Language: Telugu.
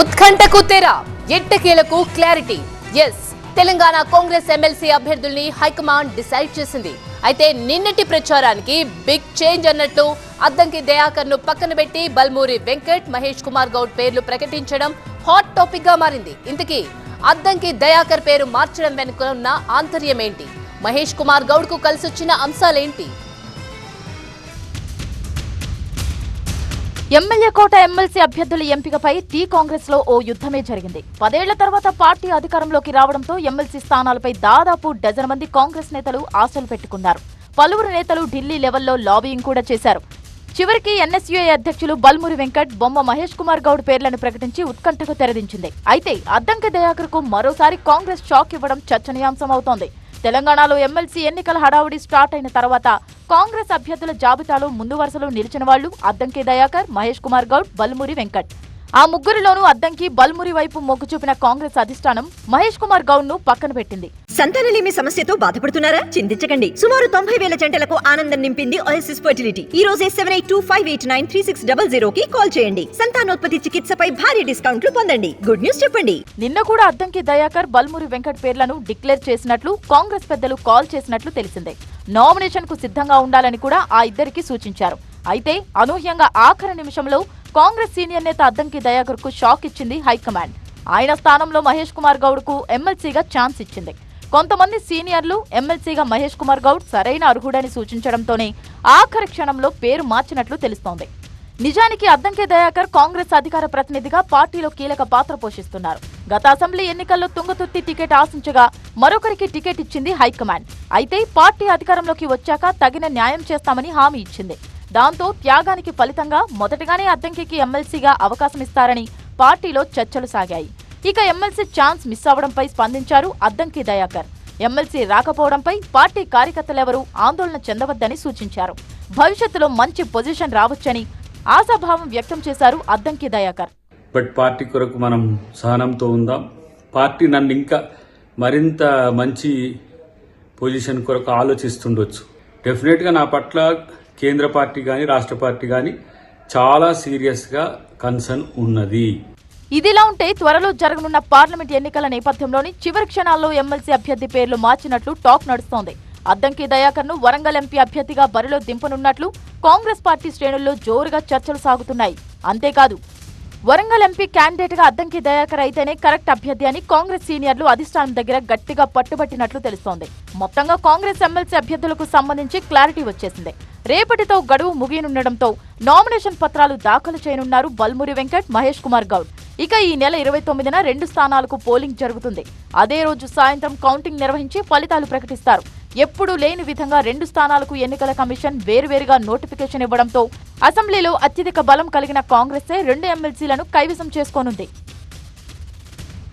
ఉత్కంఠకు తెర. ఎట్టకేలకు clarity. Yes. Telangana Congress MLC అభ్యర్థుల్ని హైకమాండ్ డిసైడ్ చేసింది. అయితే నిన్నటి ప్రచారానికి బిగ్ చేంజ్ అన్నట్లు అద్దంకి దయాకర్ను పక్కన పెట్టి బల్మూరి వెంకట్ మహేష్ కుమార్ గౌడ్ పేర్లు ప్రకటించడం హాట్ టాపిక్గా మారింది. ఇంతకీ అద్దంకి దయాకర్ పేరు మార్చడం వెనుక ఉన్న ఆంతర్యం ఏంటి మహేష్ కుమార్ గౌడ్కు కలిసొచ్చిన అంశాలేంటి? ఎమ్మెల్యే కోట ఎమ్మెల్సీ అభ్యర్థుల ఎంపికపై టీ కాంగ్రెస్లో ఓ యుద్ధమే జరిగింది. పదేళ్ళ తర్వాత పార్టీ అధికారంలోకి రావడంతో ఎమ్మెల్సీ స్థానాలపై దాదాపు డజన్ మంది కాంగ్రెస్ నేతలు ఆశలు పెట్టుకున్నారు. పలువురు నేతలు ఢిల్లీ లెవెల్లో లాబింగ్ కూడా చేశారు. చివరికి ఎన్ఎస్యుఐ అధ్యక్షులు బల్మురి వెంకట్ బొమ్మ మహేష్ కుమార్ గౌడ్ పేర్లను ప్రకటించి ఉత్కంఠకు తెరదించింది. అయితే అద్దంకి దయాకర్కు మరోసారి కాంగ్రెస్ షాక్ ఇవ్వడం చర్చనీయాంశం అవుతోంది తెలంగాణలో ఎమ్మెల్సీ ఎన్నికల హడావుడి స్టార్ట్ అయిన తర్వాత కాంగ్రెస్ అభ్యర్థుల జాబితాలో ముందు వరుసలో నిలిచిన వాళ్ళు అద్దంకే దయాకర్ మహేష్ కుమార్ గౌడ్ బల్మురి వెంకట్. ఆ ముగ్గురిలోనూ అద్దంకి బల్మురి వైపు మొగ్గు చూపిన కాంగ్రెస్ అధిష్టానం మహేష్ కుమార్ గౌడ్ను పక్కన పెట్టింది. సంతానలేమి సమస్యతో బాధపడుతున్నారా? చింతించకండి. సుమారు తొంభై వేల జంటలకు ఆనందం నింపింది ఓఎస్ఎస్ ఫర్టిలిటీ ఈ రోజే seven eight two five eight nine three six double zero కి కాల్ చేయండి. సంతానోత్పత్తి చికిత్సపై భారీ డిస్కౌంట్లు పొందండి. గుడ్ న్యూస్ చెప్పండి. నిన్న కూడా అద్దంకి దయాకర్ బల్మురి వెంకట్ పేర్లను డిక్లేర్ చేసినట్లు కాంగ్రెస్ పెద్దలు కాల్ చేసినట్లు తెలిసిందే. నామినేషన్కు సిద్ధంగా ఉండాలని కూడా ఆ ఇద్దరికి సూచించారు. అయితే అనూహ్యంగా ఆఖరి నిమిషంలో కాంగ్రెస్ సీనియర్ నేత అద్దంకి దయాకర్కు షాక్ ఇచ్చింది హైకమాండ్. ఆయన స్థానంలో మహేష్ కుమార్ గౌడ్కు ఎమ్మెల్సీగా ఛాన్స్ ఇచ్చింది. కొంతమంది సీనియర్లు ఎమ్మెల్సీగా మహేష్ కుమార్ గౌడ్ సరైన అర్హుడని సూచించడంతోనే ఆఖరి క్షణంలో పేరు మార్చినట్లు తెలుస్తోంది. నిజానికి అద్దంకి దయాకర్ కాంగ్రెస్ అధికార ప్రతినిధిగా పార్టీలో కీలక పాత్ర పోషిస్తున్నారు. గత అసెంబ్లీ ఎన్నికల్లో తుంగతుర్తి టికెట్ ఆశించగా మరొకరికి టికెట్ ఇచ్చింది హైకమాండ్. అయితే పార్టీ అధికారంలోకి వచ్చాక తగిన న్యాయం చేస్తామని హామీ ఇచ్చింది. దాంతో త్యాగానికి ఫలితంగా మొదటగానే అద్దంకికి ఎమ్మెల్సీగా అవకాశం ఇస్తారని పార్టీలో చర్చలు సాగాయి. ఇక ఎమ్మెల్సీ ఛాన్స్ మిస్ అవడంపై స్పందించారు అద్దంకి దయాకర్. ఎమ్మెల్సీ రాకపోవడంపై పార్టీ కార్యకర్తలెవరూ ఆందోళన చెందవద్దని సూచించారు. భవిష్యత్తులో మంచి పొజిషన్ రావచ్చని ఆశాభావం వ్యక్తం చేశారు అద్దంకి దయాకర్. బట్ పార్టీ కొరకు మనం సహనంతో ఉందాం. పార్టీ నన్ను ఇంకా మరింత మంచి పొజిషన్ కొరకు ఆలోచిస్తుండొచ్చు. డెఫినెట్గా నా పట్ల కేంద్ర పార్టీ కానీ రాష్ట్ర పార్టీ కానీ చాలా సీరియస్గా కన్సర్న్ ఉన్నది. ఇదిలా ఉంటే త్వరలో జరగనున్న పార్లమెంట్ ఎన్నికల నేపథ్యంలోని చివరి క్షణాల్లో ఎమ్మెల్సీ అభ్యర్థి పేర్లు మార్చినట్లు టాక్ నడుస్తోంది. అద్దంకి దయాకర్ను వరంగల్ ఎంపీ అభ్యర్థిగా బరిలో దింపనున్నట్లు కాంగ్రెస్ పార్టీ శ్రేణుల్లో జోరుగా చర్చలు సాగుతున్నాయి. అంతేకాదు వరంగల్ ఎంపీ క్యాండిడేట్గా అద్దంకి దయాకర్ అయితేనే కరెక్ట్ అభ్యర్థి అని కాంగ్రెస్ సీనియర్లు అధిష్టానం దగ్గర గట్టిగా పట్టుబట్టినట్లు తెలుస్తోంది. మొత్తంగా కాంగ్రెస్ ఎమ్మెల్సీ అభ్యర్థులకు సంబంధించి క్లారిటీ వచ్చేసింది. రేపటితో గడువు ముగియనుండటంతో నామినేషన్ పత్రాలు దాఖలు చేయనున్నారు బల్మురి వెంకట్ మహేష్ కుమార్ గౌడ్. ఇక ఈ నెల ఇరవై తొమ్మిదిన రెండు స్థానాలకు పోలింగ్ జరుగుతుంది. అదే రోజు సాయంత్రం కౌంటింగ్ నిర్వహించి ఫలితాలు ప్రకటిస్తారు. ఎప్పుడూ లేని విధంగా రెండు స్థానాలకు ఎన్నికల కమిషన్ వేరువేరుగా నోటిఫికేషన్ ఇవ్వడంతో అసెంబ్లీలో అత్యధిక బలం కలిగిన కాంగ్రెసే రెండు ఎమ్మెల్సీలను కైవసం చేసుకోనుంది.